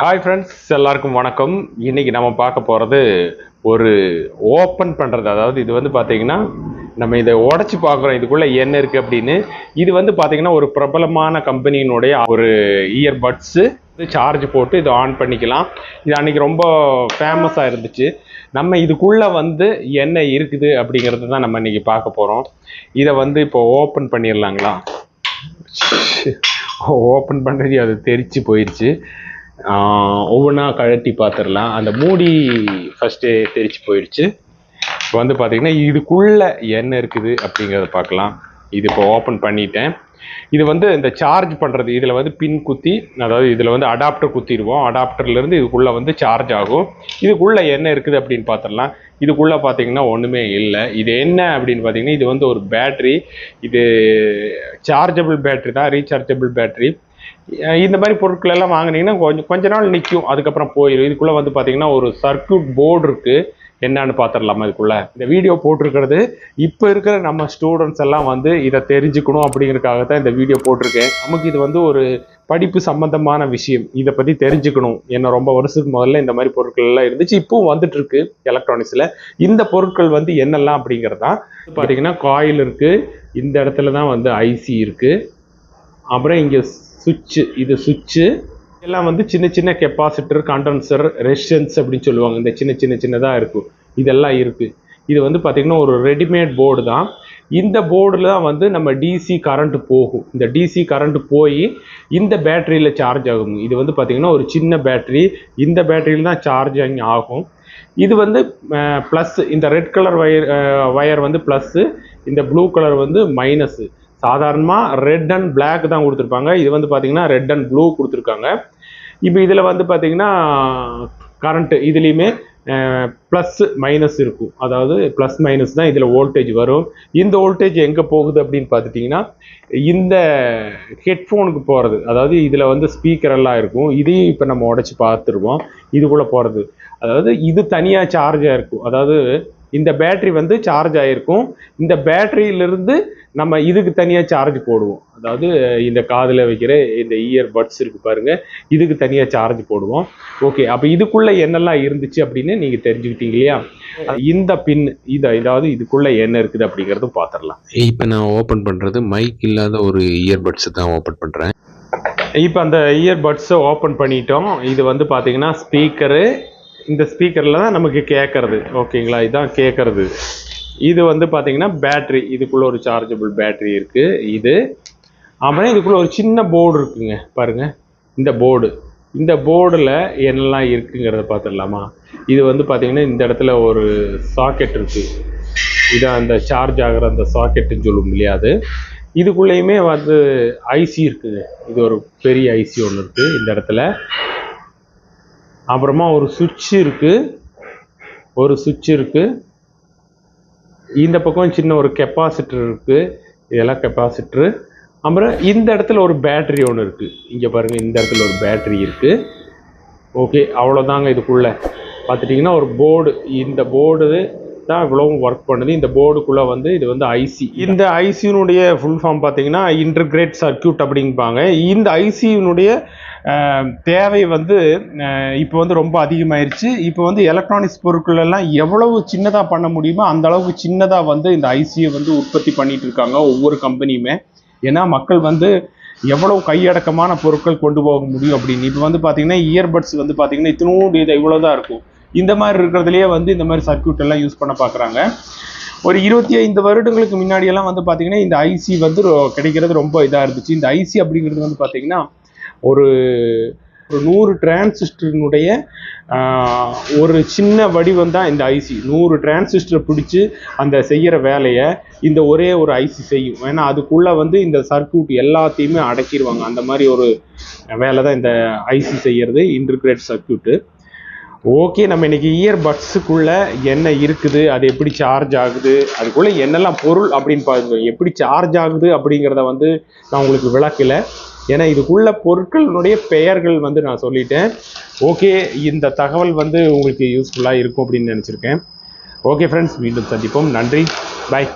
Hi friends எல்லாருக்கும் வணக்கம். இன்னைக்கு நம்ம பார்க்க போகிறது ஒரு ஓப்பன் பண்ணுறது அதாவது இது வந்து பார்த்திங்கன்னா நம்ம இதை உடச்சி பார்க்குறோம். இதுக்குள்ளே என்ன இருக்குது அப்படின்னு. இது வந்து பார்த்திங்கன்னா ஒரு பிரபலமான கம்பெனியினுடைய ஒரு இயர்பட்ஸு சார்ஜ் போட்டு இதை ஆன் பண்ணிக்கலாம். இது அன்னைக்கு ரொம்ப ஃபேமஸாக இருந்துச்சு. நம்ம இதுக்குள்ளே வந்து என்ன இருக்குது அப்படிங்கிறது தான் நம்ம இன்றைக்கி பார்க்க போகிறோம் இதை வந்து இப்போ ஓப்பன் பண்ணிடலாங்களா? ஓப்பன் பண்ணுறது அது தெரிச்சு போயிடுச்சு ஒவ்வொன்றா கழட்டி பார்த்துடலாம் அந்த மூடி ஃபஸ்ட்டு தெரிச்சு போயிடுச்சு. இப்போ வந்து பார்த்தீங்கன்னா இதுக்குள்ளே என்ன இருக்குது அப்படிங்கிறத பார்க்கலாம் இது இப்போ ஓப்பன் பண்ணிட்டேன். இது வந்து இந்த சார்ஜ் பண்ணுறது இதில் வந்து பின் குத்தி அதாவது இதில் வந்து அடாப்டர் குத்திடுவோம். அடாப்டர்லேருந்து இதுக்குள்ளே வந்து சார்ஜ் ஆகும். இதுக்குள்ளே என்ன இருக்குது அப்படின்னு பார்த்துடலாம் இதுக்குள்ளே பார்த்தீங்கன்னா ஒன்றுமே இல்லை. இது என்ன அப்படின்னு பார்த்தீங்கன்னா இது வந்து ஒரு பேட்ரி இது சார்ஜபிள் பேட்ரி தான் ரீசார்ஜபிள் பேட்ரி இந்த மாதிரி பொருட்கள் எல்லாம் வாங்குனீங்கன்னா கொஞ்சம் கொஞ்ச நாள் நிற்கும் அதுக்கப்புறம் போயிடும் இதுக்குள்ளே வந்து பார்த்தீங்கன்னா ஒரு சர்க்கியூட் போர்டு இருக்குது என்னன்னு பார்த்துடலாமா இதுக்குள்ளே? இந்த வீடியோ போட்டிருக்கிறது. இப்போ இருக்கிற நம்ம ஸ்டூடெண்ட்ஸ் எல்லாம் வந்து இதை தெரிஞ்சுக்கணும் அப்படிங்கிறதுக்காக தான் இந்த வீடியோ போட்டிருக்கேன். நமக்கு இது வந்து ஒரு படிப்பு சம்பந்தமான விஷயம். இதை பற்றி தெரிஞ்சுக்கணும். என்ன ரொம்ப வருஷத்துக்கு முதல்ல இந்த மாதிரி பொருட்கள் எல்லாம் இருந்துச்சு. இப்போவும் வந்துட்டு இருக்கு எலக்ட்ரானிக்ஸில் இந்த பொருட்கள் வந்து என்னெல்லாம் அப்படிங்கிறது? தான் பார்த்தீங்கன்னா காயில் இருக்குது இந்த இடத்துல தான் வந்து ஐசி இருக்குது அப்புறம் இங்கே சுவிட்சு இது சுவிட்சு. எல்லாம் வந்து சின்ன சின்ன கெப்பாசிட்டர் கண்டென்சர் ரெசிஸ்டன்ஸ் அப்படின்னு சொல்லுவாங்க. இந்த சின்ன சின்ன சின்னதாக இருக்கும். இதெல்லாம் இருக்குது இது வந்து பார்த்திங்கன்னா ஒரு ரெடிமேட் போர்டு தான். இந்த போர்டில் தான் வந்து நம்ம டிசி கரண்ட்டு போகும். இந்த டிசி கரண்ட் போய் இந்த பேட்டரியில் சார்ஜ் ஆகும். இது வந்து பார்த்திங்கன்னா ஒரு சின்ன பேட்டரி. இந்த பேட்டரியில் தான் சார்ஜிங் ஆகும். இது வந்து ப்ளஸ் இந்த ரெட் கலர் வயர் வயர் வந்து ப்ளஸ்ஸு இந்த ப்ளூ கலர் வந்து மைனஸு சாதாரணமாக ரெட் அண்ட் பிளாக் தான் கொடுத்துருப்பாங்க. இது வந்து பார்த்தீங்கன்னா ரெட் அண்ட் ப்ளூ கொடுத்துருக்காங்க. இப்போ இதில் வந்து பார்த்தீங்கன்னா கரண்ட்டு இதுலேயுமே ப்ளஸ் மைனஸ் இருக்கும். அதாவது ப்ளஸ் மைனஸ் தான் இதில் வோல்டேஜ் வரும். இந்த வோல்டேஜ் எங்கே போகுது அப்படின்னு பார்த்துட்டிங்கன்னா இந்த ஹெட்ஃபோனுக்கு போகிறது அதாவது இதில் வந்து ஸ்பீக்கர் எல்லாம் இருக்கும். இதையும் இப்போ நம்ம உடச்சி பார்த்துருவோம். இதுக்குள்ளே போகிறது அதாவது இது தனியாக சார்ஜாக இருக்கும். அதாவது இந்த பேட்டரி வந்து சார்ஜ் ஆகிருக்கும் இந்த பேட்டரியிலிருந்து நம்ம இதுக்கு தனியாக சார்ஜ் போடுவோம். அதாவது இந்த காதில் வைக்கிற இந்த இயர் பட்ஸ் இருக்கு பாருங்க இதுக்கு தனியாக சார்ஜ் போடுவோம். ஓகே அப்போ இதுக்குள்ள என்னெல்லாம் இருந்துச்சு அப்படின்னு நீங்கள் தெரிஞ்சுக்கிட்டீங்க இல்லையா? இந்த பின் இதை இதாவது இதுக்குள்ள என்ன இருக்குது அப்படிங்கிறதும் பார்த்துடலாம் இப்போ நான் ஓப்பன் பண்ணுறது மைக் இல்லாத ஒரு இயர்பட்ஸ் தான் ஓப்பன் பண்ணுறேன் இப்போ அந்த இயர் பட்ஸை ஓப்பன் பண்ணிட்டோம். இது வந்து பார்த்தீங்கன்னா ஸ்பீக்கரு இந்த ஸ்பீக்கரில் தான் நமக்கு கேட்கறது ஓகேங்களா? இதுதான் கேட்கறது இது வந்து பார்த்தீங்கன்னா பேட்ரி இதுக்குள்ளே ஒரு சார்ஜபிள் பேட்ரி இருக்குது இது. அப்புறம் இதுக்குள்ளே ஒரு சின்ன போர்டு இருக்குங்க. பாருங்க. இந்த போர்டு இந்த போர்டில் என்னெல்லாம் இருக்குங்கிறத பார்த்துடலாமா இது வந்து பார்த்திங்கன்னா இந்த இடத்துல ஒரு சாக்கெட் இருக்குது இதான் அந்த சார்ஜ் ஆகிற அந்த சாக்கெட்டுன்னு சொல்லும் இல்லையா அது? இதுக்குள்ளேயுமே வந்து ஐசி இருக்குங்க. இது ஒரு பெரிய ஐசி ஒன்று இருக்குது இந்த இடத்துல. அப்புறமா ஒரு சுவிட்ச் இருக்குது ஒரு சுவிட்ச் இருக்குது இந்த பக்கம் சின்ன ஒரு கெப்பாசிட்டர் இருக்குது இதெல்லாம் கெப்பாசிட்டரு. அப்புறம் இந்த இடத்துல ஒரு பேட்ரி ஒன்று இருக்குது இங்கே பாருங்கள் இந்த இடத்துல ஒரு பேட்ரி இருக்குது ஓகே அவ்வளோதாங்க இதுக்குள்ள. பார்த்துட்டிங்கன்னா ஒரு போர்டு. இந்த போர்டு தான் இவ்வளவும் ஒர்க் பண்ணுது. இந்த போர்டுக்குள்ளே வந்து இது வந்து ஐசி இந்த ஐசியினுடைய ஃபுல் ஃபார்ம் பார்த்தீங்கன்னா இன்டர்கிரேட் சர்க்கியூட் அப்படிம்பாங்க. இந்த ஐசியினுடைய தேவை வந்து இப்போ வந்து ரொம்ப அதிகமாயிருச்சு. இப்போ வந்து எலக்ட்ரானிக்ஸ் பொருட்கள் எல்லாம் எவ்வளவு சின்னதாக பண்ண முடியுமோ அந்த அளவுக்கு சின்னதாக வந்து இந்த ஐசியை வந்து உற்பத்தி பண்ணிட்டு இருக்காங்க ஒவ்வொரு கம்பெனியுமே ஏன்னா மக்கள் வந்து எவ்வளவு கையடக்கமான பொருட்கள் கொண்டு போக முடியும் அப்படின்னு. இப்போ வந்து பார்த்தீங்கன்னா இயர்பட்ஸ் வந்து பார்த்தீங்கன்னா இத்தினோடு இது இவ்வளோ தான் இருக்கும். இந்த மாதிரி இருக்கிறதுலையே வந்து இந்த மாதிரி சர்க்யூட் எல்லாம் யூஸ் பண்ண பார்க்குறாங்க ஒரு இருபத்தி ஐந்து வருடங்களுக்கு முன்னாடியெல்லாம் வந்து பார்த்தீங்கன்னா இந்த ஐசி வந்து கிடைக்கிறது ரொம்ப இதாக இருந்துச்சு. இந்த ஐசி அப்படிங்கிறது வந்து பார்த்தீங்கன்னா ஒரு ஒரு நூறு டிரான்சிஸ்டரினுடைய ஒரு சின்ன வடிவம் தான் இந்த ஐசி நூறு டிரான்சிஸ்டரை பிடிச்சி அந்த செய்கிற வேலையை இந்த ஒரே ஒரு ஐசி செய்யும். ஏன்னா அதுக்குள்ளே வந்து இந்த சர்க்கியூட் எல்லாத்தையுமே அடக்கிடுவாங்க. அந்த மாதிரி ஒரு வேலை தான் இந்த ஐசி செய்கிறது இன்டர்கிரேட் சர்க்கியூட்டு ஓகே நம்ம இன்றைக்கி இயர் பட்ஸுக்குள்ளே என்ன இருக்குது அது எப்படி சார்ஜ் ஆகுது அதுக்குள்ளே என்னெல்லாம் பொருள் அப்படின்னு பாருங்க. எப்படி சார்ஜ் ஆகுது அப்படிங்கிறத வந்து நான் உங்களுக்கு விளக்கலை. ஏன்னா இதுக்குள்ள பொருட்களினுடைய பெயர்கள் வந்து நான் சொல்லிட்டேன். ஓகே இந்த தகவல் வந்து உங்களுக்கு யூஸ்ஃபுல்லாக இருக்கும் அப்படின்னு நினச்சிருக்கேன். ஓகே ஃப்ரெண்ட்ஸ் மீண்டும் சந்திப்போம். நன்றி. பை